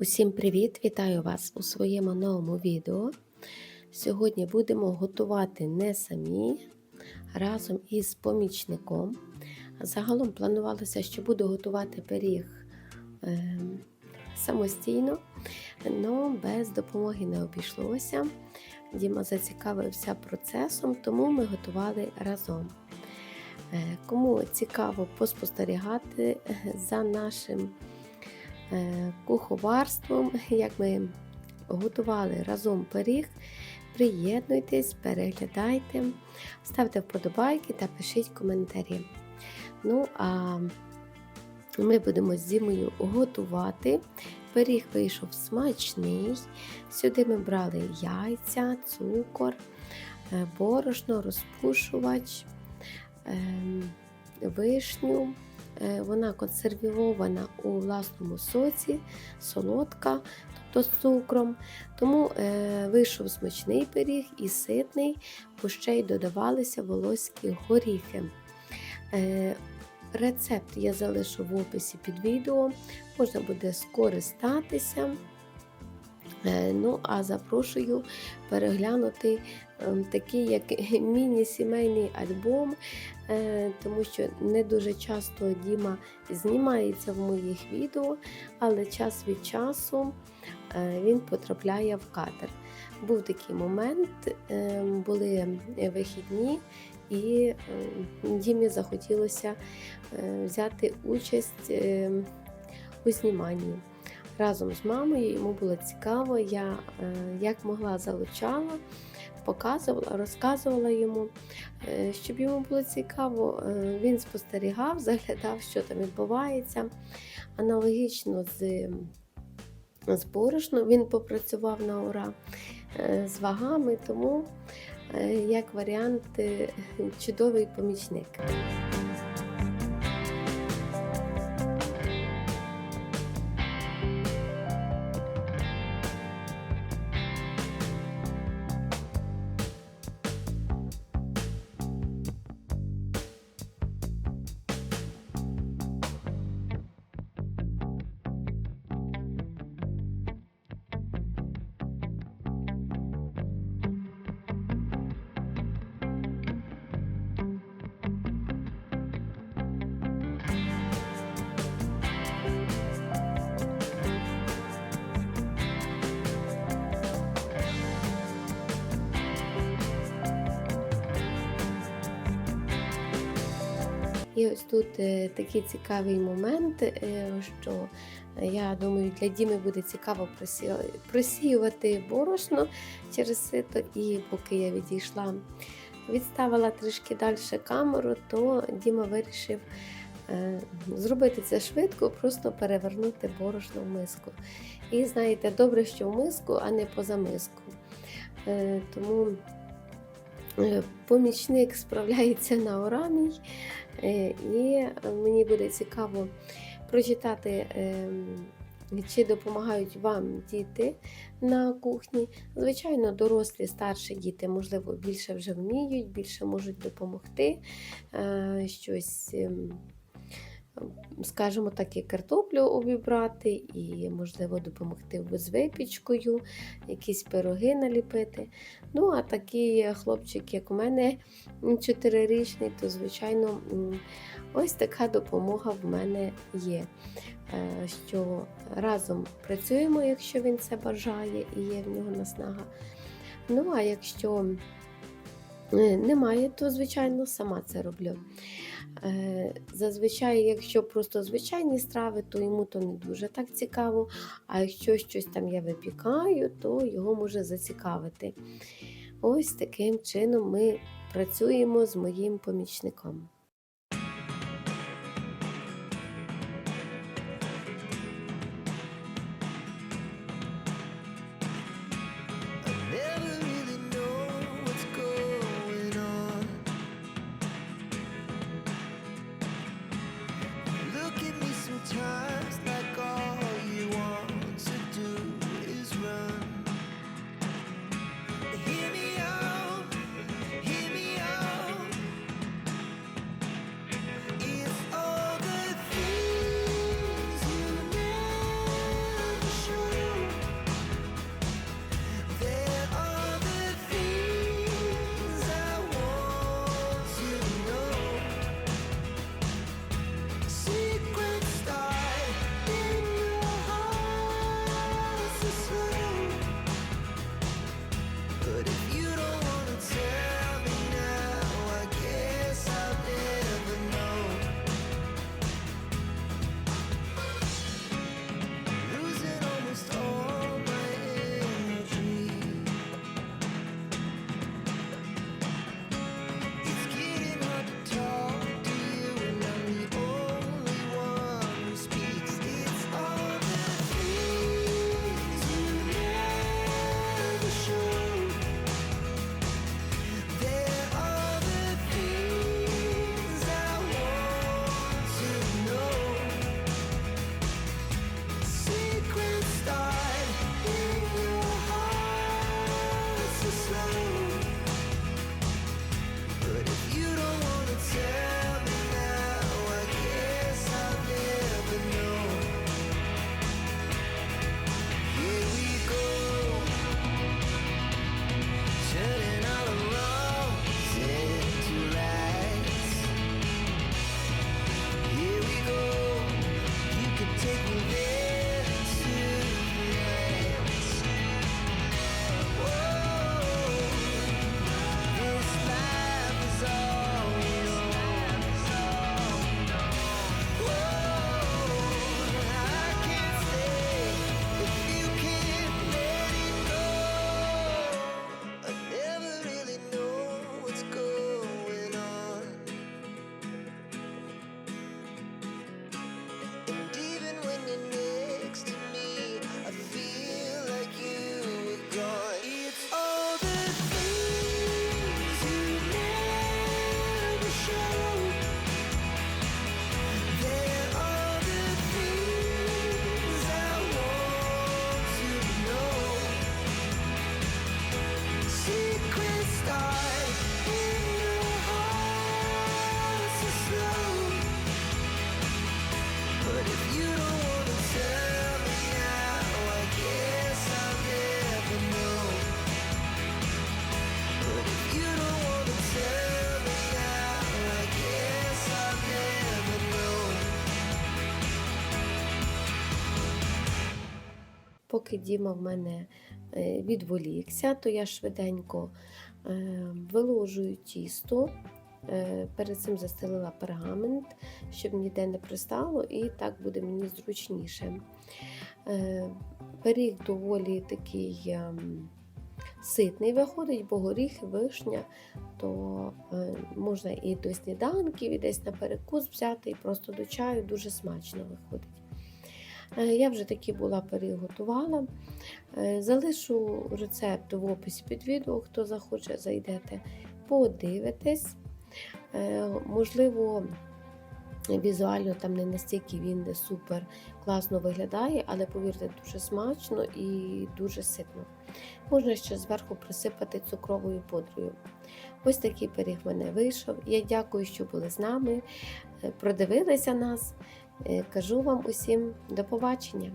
Усім привіт! Вітаю вас у своєму новому відео. Сьогодні будемо готувати не самі разом із помічником. Загалом планувалося, що буду готувати пиріг е, самостійно, але без допомоги не обійшлося. Діма зацікавився процесом, тому ми готували разом. Е, Кому цікаво поспостерігати за нашим куховарством, як ми готували разом пиріг. Приєднуйтесь, переглядайте, ставте вподобайки та пишіть коментарі. Ну, а ми будемо з Дімою готувати. Пиріг вийшов смачний. Сюди ми брали яйця, цукор, е, борошно, розпушувач, ем, вишню. Е, вона консервована у власному соці, солодка, тобто з цукром. Тому е, вийшов смачний пиріг і ситний, бо ще й додавалися волоські горіхи. Е, рецепт я залишу в описі під відео, можна буде скористатися. Ну, а запрошую переглянути ем, такий як міні-сімейний альбом, е, тому що не дуже часто Діма знімається в моїх відео, але час від часу е, він потрапляє в кадр. Був такий момент, ем, були вихідні, і ем, Дімі захотілося е, взяти участь у зніманні разом з мамою. Йому було цікаво, я е, як могла залучала, показувала, розказувала йому, е, щоб йому було цікаво, е, він спостерігав, заглядав, що там відбувається. Аналогічно з з борошном він попрацював на ура з вагами, тому як варіант чудовий помічник. І ось тут е, такий цікавий момент, е, що я думаю, для Діми буде цікаво просіювати борошно через сито, і поки я відійшла, відставила трішки далі камеру, то Діма вирішив е, зробити це швидко, просто перевернути борошно в миску. І знаєте, добре, що в миску, а не поза миску. Тому помічник справляється на орамій. Е, і мені буде цікаво прочитати, ем, чи допомагають вам діти на кухні. Звичайно, дорослі, старші діти, можливо, більше вже вміють, більше можуть допомогти е, щось. Скажімо так, і картоплю обібрати, і, можливо, допомогти з випічкою, якісь пироги наліпити. Ну, а такий хлопчик, як у мене, чотирирічний, то, звичайно, ось така допомога в мене є. Е, що разом працюємо, якщо він це бажає і є в нього наснага. Ну, а якщо е, немає, то, звичайно, сама це роблю. Е, зазвичай, якщо просто звичайні страви, то йому то не дуже так цікаво. А якщо щось там я випікаю, то його може зацікавити. Ось таким чином ми працюємо з моїм помічником. Поки Діма в мене е, відволікся, то я швиденько е, виложую тісто. Е, Перед цим застелила пергамент, щоб ніде не пристало, і так буде мені зручніше. Пиріг доволі такий ем, ситний виходить, бо горіх, вишня, то можна і до сніданків, і десь на перекус взяти, і просто до чаю дуже смачно виходить. Е, Я вже такі була пиріг готувала. Е, Залишу рецепт в описі під відео, хто захоче, зайдете, подивитесь. Е, Можливо, візуально там не настільки він не супер класно виглядає, але повірте, дуже смачно і дуже ситно. Можна ще зверху присипати цукровою пудрою. Ось такий пиріг в мене вийшов. Я дякую, що були з нами, продивилися нас. Е, Кажу вам усім до побачення!